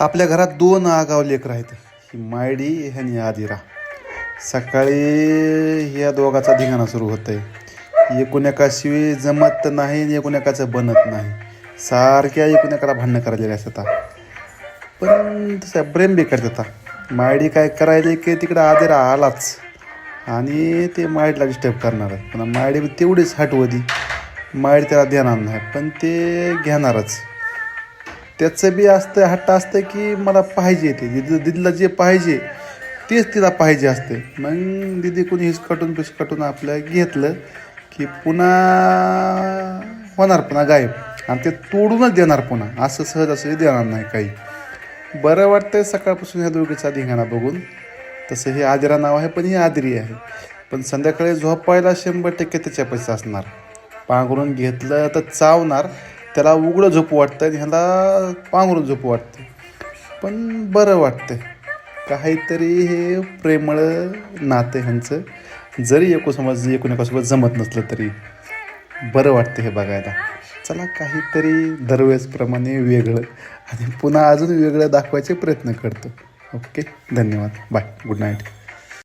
आपल्या घरात दोन आगाव लेकर आहेत. ही मायडी आणि आदिरा. सकाळी या दोघाचा धिंगाणा सुरू होत आहे एकूण एकाशिवाय जमत नाही आणि एकूण एकाचं बनत नाही. सारख्या एकूण एकाला भांडणं करायला असतात पण तसं प्रेम बी आता. मायडी काय करायला की तिकडं आदिरा आलाच. आणि ते मायडीला डिस्टर्ब करणार पण मायडी तेवढीच हटवती मायडी त्याला देणार नाही. पण ते घेणारच. त्याचं बी असतं हट्ट असतं की मला पाहिजे ते. दिदी दिदीला जे पाहिजे तेच तिला पाहिजे असते. मग दिदी कोणी हिसकटून पिसकटून आपलं घेतलं की पुन्हा होणार पुन्हा गायब. आणि ते तोडूनच देणार पुन्हा. असं सहज असं देणार नाही काही. बरं वाटतंय सकाळपासून ह्या दोघीचा धिंगाणा बघून. तसं हे आदिरा नाव आहे पण ही आदरी आहे. पण संध्याकाळी झोपायला शंभर टक्के त्याच्या पैसा असणार. पांघरून घेतलं तर चावणार. त्याला उघडं झोपू वाटतं आणि ह्याला पांघरून झोपू वाटतं पण बरं वाटतं काहीतरी हे प्रेमळ नातं ह्यांचं. जरी एकू समज एकूण एकासोबत जमत नसलं तरी बरं वाटतं हे बघायला. चला काहीतरी दरवेळेसप्रमाणे वेगळं आणि पुन्हा अजून वेगळं दाखवायचे प्रयत्न करतो. ओके? धन्यवाद. बाय. Good night.